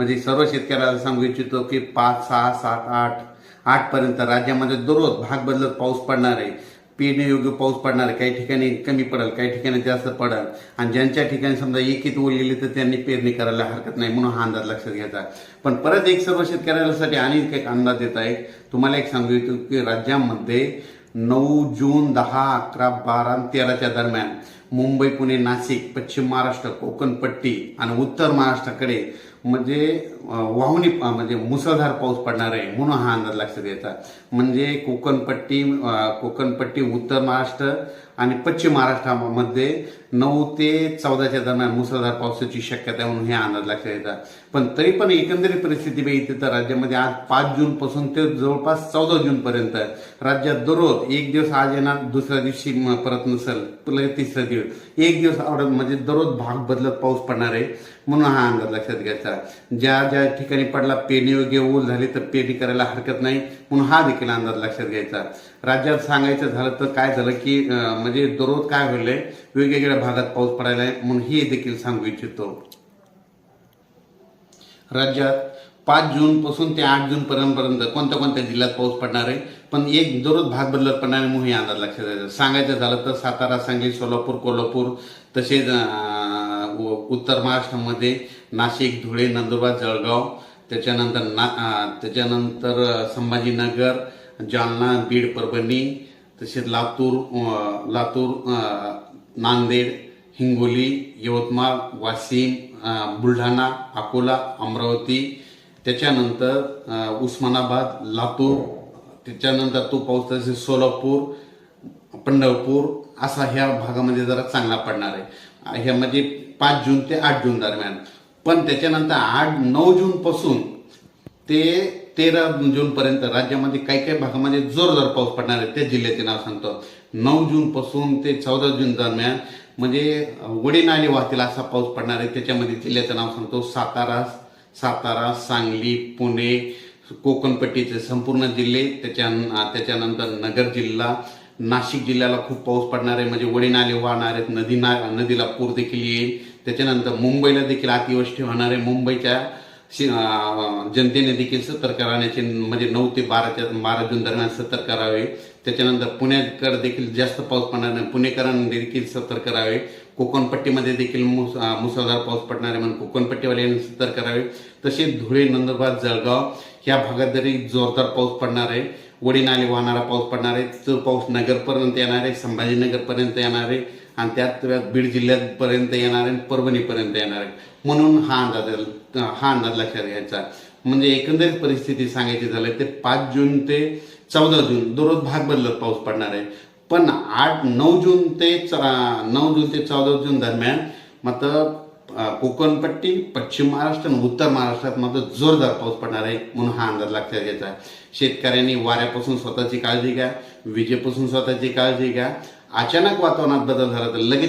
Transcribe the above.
म्हणजे सर्व शेतकऱ्याला सांगू इच्छितो की पाच सहा सात आठ आठ पर्यंत राज्यामध्ये दररोज भाग बदलत पाऊस पडणार आहे. पेरण्यायोग्य पाऊस पडणार आहे. काही ठिकाणी कमी पडेल काही ठिकाणी जास्त पडेल. आणि ज्यांच्या ठिकाणी समजा एकीत ओल तर त्यांनी पेरणी करायला हरकत नाही म्हणून हा अंदाज लक्षात घ्यायचा. पण परत एक सर्व शेतकऱ्यांसाठी आणि एक अंदाज देत आहे तुम्हाला एक सांगू इच्छितो की राज्यामध्ये नऊ जून दहा अकरा बारा तेराच्या दरम्यान मुंबई पुणे नाशिक पश्चिम महाराष्ट्र कोकण पट्टी आणि उत्तर महाराष्ट्राकडे म्हणजे वाहुनी म्हणजे मुसळधार पाऊस पडणार आहे म्हणून हा अंदाज लक्षात घ्यायचा म्हणजे कोकणपट्टी कोकणपट्टी उत्तर महाराष्ट्र आणि पश्चिम महाराष्ट्रामध्ये नऊ ते चौदाच्या दरम्यान मुसळधार पावसाची शक्यता आहे म्हणून हे अंदाज लक्षात घ्यायचा पण तरी पण एकंदरीत परिस्थिती बघितली तर राज्यामध्ये आज पाच जूनपासून ते जवळपास चौदा जूनपर्यंत राज्यात दररोज एक दिवस आज येणार दुसऱ्या दिवशी परत नसेल लगेच तिसरा दिवस एक दिवस आवडत म्हणजे दररोज भाग बदलत पाऊस पडणार आहे म्हणून हा अंदाज लक्षात घ्यायचा ज्या ज्या ठिकाणी पडला पेरणी योग्य ओल झाली तर पेरणी करायला हरकत नाही. म्हणून हा देखील अंदाज लक्षात घ्यायचा. राज्यात सांगायचं झालं तर काय झालं की म्हणजे दररोज काय होईल वेगवेगळ्या भागात पाऊस पडायला आहे म्हणून हे देखील सांगू इच्छितो. राज्यात पाच जून पासून ते आठ जून पर्यंत कोणत्या कोणत्या जिल्ह्यात पाऊस पडणार आहे? पण एक दररोज भाग बदलत पडणार आहे म्हणून हे अंदाज लक्षात द्यायचा सांगायचं झालं तर सातारा सांगली सोलापूर कोल्हापूर तसेच उत्तर महाराष्ट्रामध्ये नाशिक धुळे नंदुरबार जळगाव त्याच्यानंतर ना त्याच्यानंतर संभाजीनगर जालना बीड परभणी तसेच लातूर लातूर नांदेड हिंगोली यवतमाळ वाशिम बुलढाणा अकोला अमरावती त्याच्यानंतर उस्मानाबाद लातूर त्याच्यानंतर तो पाऊस तसेच सोलापूर पंढरपूर असा ह्या भागामध्ये जरा चांगला पडणार आहे. ह्यामध्ये म्हणजे पाच जून ते आठ जून दरम्यान. पण त्याच्यानंतर आठ नऊ जून पासून ते तेरा जून पर्यंत राज्यामध्ये काही काही भागामध्ये जोरदार पाऊस पडणार आहे. त्या जिल्ह्याचे नाव सांगतो. नऊ जून पासून ते चौदा जून दरम्यान म्हणजे वडीनाले वाहतील असा पाऊस पडणार आहे. त्याच्यामध्ये जिल्ह्याचं नाव सांगतो. सातारा सातारा सांगली पुणे कोकणपट्टीचे संपूर्ण जिल्हे त्याच्या त्याच्यानंतर नगर जिल्हा नाशिक जिल्ह्याला खूप पाऊस पडणार आहे. म्हणजे वडीनाले वाहणार आहेत. नदी ना नदीला पूर देखील येईल. त्याच्यानंतर मुंबईला देखील अतिवृष्टी होणार आहे. मुंबईच्या शि- जनतेने देखील सतर्क राहण्याचे म्हणजे नऊ ते बाराच्या बारा जून दरम्यान सतर्क करावे त्याच्यानंतर पुण्याकडे देखील जास्त पाऊस पडणार नाही. पुणेकरांनी देखील सतर्क करावे कोकणपट्टीमध्ये देखील मुस मुसळधार पाऊस पडणार आहे म्हणून कोकणपट्टीवाल्यांनी सतर्क करावे तसेच धुळे नंदुरबार जळगाव ह्या भागात जरी जोरदार पाऊस पडणार आहे वडीनाले वाहणारा पाऊस पडणार आहे तो पाऊस नगरपर्यंत येणार आहे संभाजीनगरपर्यंत येणार आहे. आणि त्यात बीड जिल्ह्यापर्यंत येणार आहे परभणीपर्यंत येणार. आहे म्हणून हा अंदाज हा अंदाज लक्षात घ्यायचा. म्हणजे एकंदरीत परिस्थिती सांगायची झालं ते पाच जून ते चौदा जून दररोज भाग बदलत पाऊस पडणार आहे. पण आठ नऊ जून ते नऊ जून ते चौदा जून दरम्यान मात्र कोकणपट्टी पश्चिम महाराष्ट्र आणि उत्तर महाराष्ट्रात मात्र जोरदार पाऊस पडणार आहे म्हणून हा अंदाज लक्षात घ्यायचा. शेतकऱ्यांनी वाऱ्यापासून स्वतःची काळजी घ्या विजेपासून स्वतःची काळजी घ्या. अचानक वातावरणात बदल झाला तर लगेच